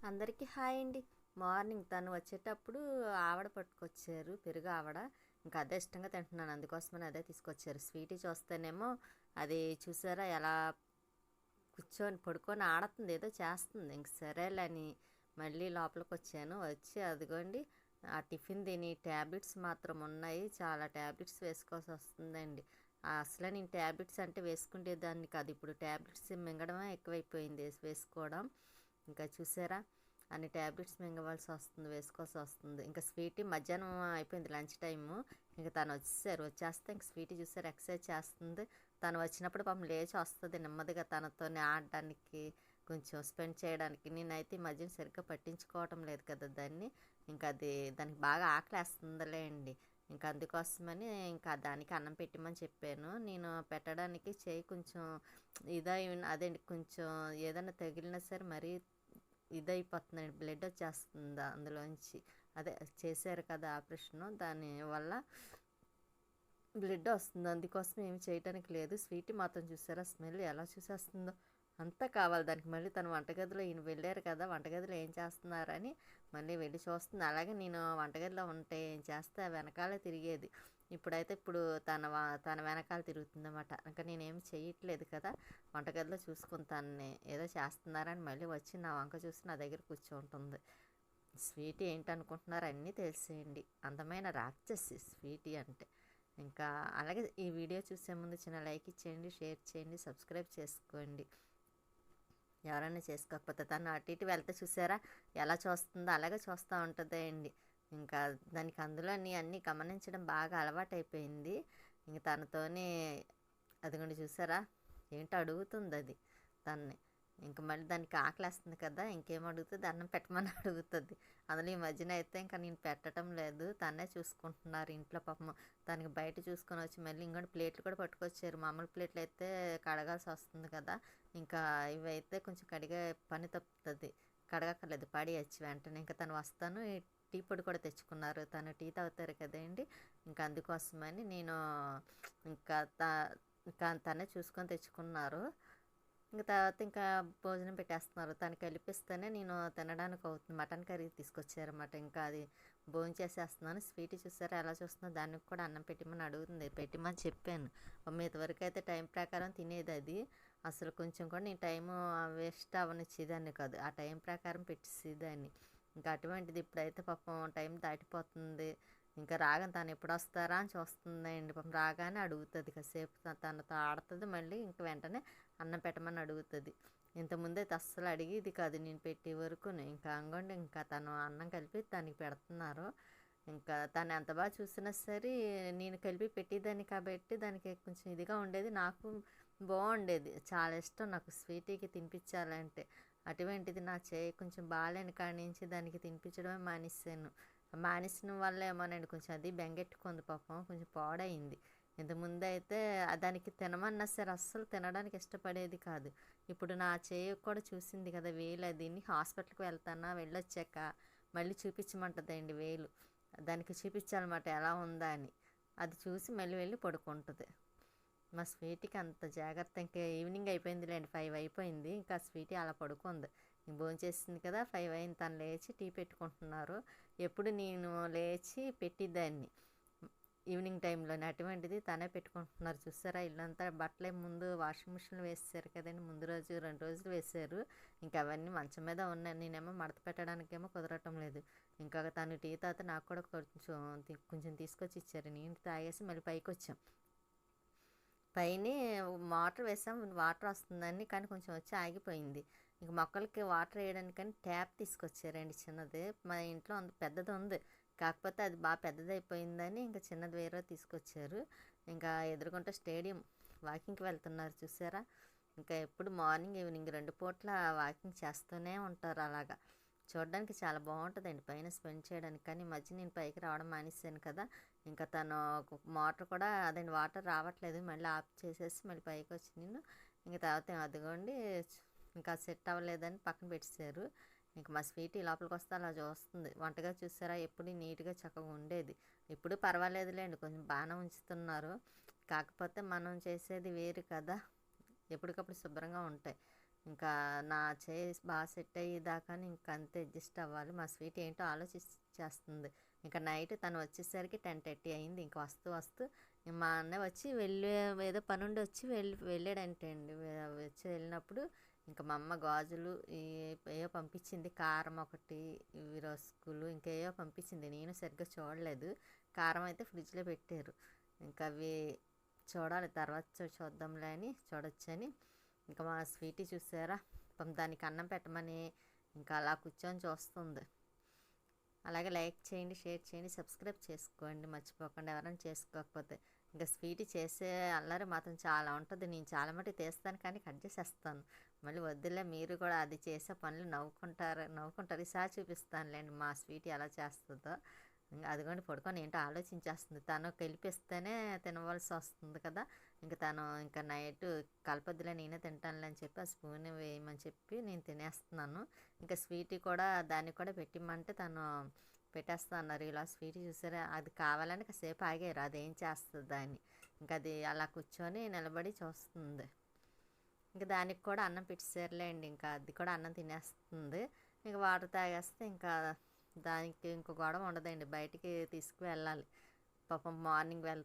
అందరికీ హాయ్ అండి. మార్నింగ్ తను వచ్చేటప్పుడు ఆవిడ పట్టుకొచ్చారు పెరుగు ఆవిడ. ఇంకా అదే ఇష్టంగా తింటున్నాను అందుకోసమని అదే తీసుకొచ్చారు. స్వీట్ చూస్తేనేమో అది చూసారా ఎలా కూర్చొని పడుకొని ఆడుతుంది ఏదో చేస్తుంది. ఇంక సరేలే అని మళ్ళీ లోపలికి వచ్చాను వచ్చి అదిగోండి ఆ టిఫిన్ తిని ట్యాబ్లెట్స్ మాత్రం ఉన్నాయి. చాలా ట్యాబ్లెట్స్ వేసుకోవాల్సి వస్తుందండి. అసలు నేను ట్యాబ్లెట్స్ అంటే వేసుకుంటే దాన్ని కాదు ఇప్పుడు ట్యాబ్లెట్స్ మింగడమే ఎక్కువైపోయింది వేసుకోవడం. ఇంకా చూసారా? అన్ని ట్యాబ్లెట్స్ మింగవలసి వస్తుంది వేసుకోవాల్సి వస్తుంది. ఇంకా స్వీటీ మధ్యాహ్నం అయిపోయింది లంచ్ టైము. ఇంకా తను వచ్చేసారు వచ్చేస్తే ఇంక స్వీటీ చూసారు ఎక్సర్సైజ్ చేస్తుంది. తను వచ్చినప్పుడు పాపం లేచి వస్తుంది నెమ్మదిగా తనతోనే ఆడడానికి కొంచెం స్పెండ్ చేయడానికి. నేనైతే ఈ మధ్యన సరిగ్గా పట్టించుకోవటం లేదు కదా దాన్ని. ఇంకా అది దానికి బాగా ఆకలేస్తుందిలే అండి ఇంకా అందుకోసమని ఇంకా దానికి అన్నం పెట్టమని చెప్పాను. నేను పెట్టడానికి చేయి కొంచెం ఇదై అదే కొంచెం ఏదైనా తగిలినా సరే మరీ ఇదైపోతుంది బ్లడ్ వచ్చేస్తుంది అందులోంచి. అదే చేశారు కదా ఆపరేషను దానివల్ల బ్లడ్ వస్తుంది. అందుకోసం ఏమి చేయటానికి లేదు. స్వీట్ మాత్రం చూసారా? స్మెల్ ఎలా చూసేస్తుందో. అంతా కావాలి దానికి. మళ్ళీ తను వంటగదిలో ఈయన వెళ్ళారు కదా వంటగదిలో ఏం చేస్తున్నారని మళ్ళీ వెళ్ళి చూస్తుంది. అలాగే నేను వంటగదిలో ఉంటే ఏం చేస్తే వెనకాలే తిరిగేది. ఇప్పుడైతే ఇప్పుడు తన వా- తన వెనకాల తిరుగుతుందన్నమాట. ఇంకా నేనేమి చేయట్లేదు కదా వంటగదిలో చూసుకుని ఏదో చేస్తున్నారని మళ్ళీ వచ్చి నా వంక చూసి నా దగ్గర కూర్చుంటుంది. స్వీట్ ఏంటనుకుంటున్నారు అన్నీ తెలిసేయండి. అందమైన రాక్షసి స్వీటీ అంటే. ఇంకా అలాగే ఈ వీడియో చూసే ముందు చిన్న లైక్ ఇచ్చేయండి షేర్ చేయండి సబ్స్క్రైబ్ చేసుకోండి. ఎవరైనా చేసుకోకపోతే తను అటు ఇటు వెళ్తే చూసారా ఎలా చూస్తుందో అలాగే చూస్తూ ఉంటుందండి. అండి ఇంకా దానికి అందులో అన్నీ గమనించడం బాగా అలవాటైపోయింది. ఇంక తనతోనే అదిగోండి చూసారా? ఏంటో అడుగుతుంది అది తన్ని. ఇంక మళ్ళీ దానికి ఆకలేస్తుంది కదా ఇంకేం అడుగుతుంది? అన్నం పెట్టమని అడుగుతుంది. అందులో ఈ మధ్యన అయితే ఇంకా నేను పెట్టడం లేదు. తనే చూసుకుంటున్నారు ఇంట్లో పాపం. దానికి బయట చూసుకొని వచ్చి మళ్ళీ ఇంకోటి ప్లేట్లు కూడా పట్టుకొచ్చారు. మామూలు ప్లేట్లు అయితే కడగాల్సి వస్తుంది కదా. ఇంకా ఇవైతే కొంచెం కడిగే పని తప్పుతుంది. కడగక్కర్లేదు. పడేయచ్చు వెంటనే ఇంకా తను వస్తాను. టీ పొడి కూడా తెచ్చుకున్నారు. తను టీ తాగుతారు కదండి. ఇంకా అందుకోసమని నేను ఇంకా త ఇంకా తనే చూసుకొని తెచ్చుకున్నారు. ఇంకా తర్వాత ఇంకా భోజనం పెట్టేస్తున్నారు. తను కలిపిస్తేనే నేను తినడానికి అవుతుంది. మటన్ కర్రీ తీసుకొచ్చారన్నమాట. ఇంకా అది భోజనం చేసేస్తున్నాను. స్వీట్ చూసారా? ఎలా చూస్తున్నా? దానికి కూడా అన్నం పెట్టమని అడుగుతుంది. పెట్టిమని చెప్పాను. మీద వరకు అయితే టైం ప్రకారం తినేది అది. అసలు కొంచెం కూడా నేను టైము వేస్ట్ అవనిచ్చేదాన్ని కాదు. ఆ టైం ప్రకారం పెట్టేసేదాన్ని. ఇంకా అటువంటిది ఇప్పుడైతే పాపం టైం దాటిపోతుంది. ఇంకా రాగానే తను ఎప్పుడు వస్తారా అని చూస్తుందండి. పాపం రాగానే అడుగుతుంది కాసేపు. తనతో ఆడుతుంది మళ్ళీ ఇంక వెంటనే అన్నం పెట్టమని అడుగుతుంది. ఇంతకుముందు అయితే అస్సలు అడిగేది కాదు నేను పెట్టే వరకు ఇంకా అంగండి ఇంకా తను అన్నం కలిపి తనకి పెడుతున్నారు. ఇంకా తను ఎంత బాగా చూసినా సరే నేను కలిపి పెట్టేదాన్ని కాబట్టి దానికి కొంచెం ఇదిగా ఉండేది. నాకు బాగుండేది. చాలా ఇష్టం నాకు స్వీటీకి తినిపించాలంటే. అటువంటిది నా చేయి కొంచెం బాగాలేని కాడి నుంచి దానికి తినిపించడమే మానేసాను మానేసిన వల్ల ఏమోనండి కొంచెం అది బెంగెట్టుకుంది పాపం కొంచెం పాడైంది. ఇంతకుముందు అయితే దానికి తినమన్నా సరే అస్సలు తినడానికి ఇష్టపడేది కాదు. ఇప్పుడు నా చేయి కూడా చూసింది కదా వేలు దీన్ని హాస్పిటల్కి వెళ్తానా వెళ్ళొచ్చాక మళ్ళీ చూపించమంటుందండి వేలు. దానికి చూపించాలన్నమాట ఎలా ఉందా అని. అది చూసి మళ్ళీ వెళ్ళి పడుకుంటుంది. మా స్వీటీకి అంత జాగ్రత్త. ఇంకా ఈవినింగ్ అయిపోయిందిలేండి ఫైవ్ అయిపోయింది. ఇంకా స్వీటీ అలా పడుకుంది. భోంచేసింది కదా ఫైవ్ అయింది. తను లేచి టీ పెట్టుకుంటున్నారు. ఎప్పుడు నేను లేచి పెట్టిద్దాన్ని ఈవినింగ్ టైంలో అటువంటిది తనే పెట్టుకుంటున్నారు. చూసారా ఇల్లంతా బట్టలే ముందు వాషింగ్ మిషన్లో వేసేసారు కదండి. ముందు రోజు రెండు రోజులు వేసారు. ఇంకా అవన్నీ మంచం మీద ఉన్నాయి. నేనేమో మడత పెట్టడానికేమో కుదరటం లేదు. ఇంకా తను టీ తాత నాకు కూడా కొంచెం కొంచెం తీసుకొచ్చి ఇచ్చారు. నేను తాగేసి మళ్ళీ పైకి వచ్చాం పైన మోటార్ వేసాం వాటర్ వస్తుందని కానీ కొంచెం వచ్చి ఆగిపోయింది. ఇంక మొక్కలకి వాటర్ వేయడానికని ట్యాప్ తీసుకొచ్చారండి చిన్నది. మా ఇంట్లో అంత పెద్దది ఉంది. కాకపోతే అది బాగా పెద్దది అయిపోయిందని ఇంకా చిన్నది వేరే తీసుకొచ్చారు. ఇంకా ఎదుర్కొంటే స్టేడియం వాకింగ్కి వెళ్తున్నారు చూసారా? ఇంకా ఎప్పుడు మార్నింగ్ ఈవినింగ్ రెండు పూట్ల వాకింగ్ చేస్తూనే ఉంటారు అలాగా. చూడడానికి చాలా బాగుంటుందండి పైన స్పెండ్ చేయడానికి. కానీ మధ్య నేను పైకి రావడం మానేసాను కదా. ఇంకా తను మోటార్ కూడా అదండి వాటర్ రావట్లేదు. మళ్ళీ ఆఫ్ చేసేసి మళ్ళీ పైకి వచ్చి నేను ఇంకా తర్వాత అదిగోండి ఇంకా సెట్ అవ్వలేదని పక్కన పెట్టేశారు. ఇంకా మా స్వీట్ ఈ లోపలికి వస్తే అలా చూస్తుంది. వంటగా చూసారా? ఎప్పుడు నీట్గా చక్కగా ఉండేది. ఇప్పుడు పర్వాలేదులేండి. కొంచెం బాగానే ఉంచుతున్నారు. కాకపోతే మనం చేసేది వేరు కదా. ఎప్పటికప్పుడు శుభ్రంగా ఉంటాయి. ఇంకా నా చేయి బాగా సెట్ అయ్యేదాకా ఇంకా అంతే అడ్జస్ట్ అవ్వాలి. మా స్వీట్ ఏంటో ఆలోచిస్తుంది ఇంకా నైట్ తను వచ్చేసరికి టెన్ థర్టీ అయింది. ఇంకా వస్తూ వస్తూ మా అన్నయ్య వచ్చి వెళ్ళే ఏదో పని ఉండి వచ్చి వెళ్ళి వెళ్ళాడంటే అండి. వచ్చి వెళ్ళినప్పుడు ఇంకా మా అమ్మ గాజులు ఏయో ఏవో పంపించింది. కారం ఒకటి ఇవి రస్కులు ఇంకేయో పంపించింది. నేను సరిగ్గా చూడలేదు. కారం అయితే ఫ్రిడ్జ్లో పెట్టారు. ఇంకా అవి చూడాలి. తర్వాత చూద్దాంలే అని చూడొచ్చని ఇంకా మా స్వీటీ చూసారా? పాపం దానికి అన్నం పెట్టమని ఇంకా అలా కూర్చొని చూస్తుంది. అలాగే లైక్ చేయండి షేర్ చేయండి సబ్స్క్రైబ్ చేసుకోండి. మర్చిపోకుండా ఎవరైనా చేసుకోకపోతే ఇంకా స్వీట్ చేసే అల్లరి మాత్రం చాలా ఉంటుంది. నేను చాలా మటుకు తీస్తాను కానీ కట్ చేసేస్తాను. మళ్ళీ వద్దులే మీరు కూడా అది చేసే పనులు నవ్వుకుంటారు నవ్వుకుంటారు. ఈసారి చూపిస్తానులేండి మా స్వీట్ ఎలా చేస్తుందో. అదిగోండి పడుకొని ఏంటో ఆలోచించేస్తుంది. తను కలిపిస్తేనే తినవలసి వస్తుంది కదా. ఇంకా తను ఇంకా నైట్ కలపద్దులే నేనే తింటానులే అని చెప్పి ఆ స్పూన్ వేయమని చెప్పి నేను తినేస్తున్నాను. ఇంకా స్వీట్ కూడా దాన్ని కూడా పెట్టిమంటే తను పెట్టేస్తా అన్నారు. ఇలా స్వీట్ చూసారా? అది కావాలని కాసేపు ఆగారు. అదేం చేస్తుంది అని. ఇంకా అది అలా కూర్చొని నిలబడి చూస్తుంది. ఇంకా దానికి కూడా అన్నం పెట్టేసారులేండి ఇంకా అది కూడా అన్నం తినేస్తుంది. ఇంకా వాటర్ తాగేస్తే ఇంకా దానికి ఇంకో గొడవ ఉండదండి. బయటికి తీసుకువెళ్ళాలి. పాపం మార్నింగ్ వెళ్తే.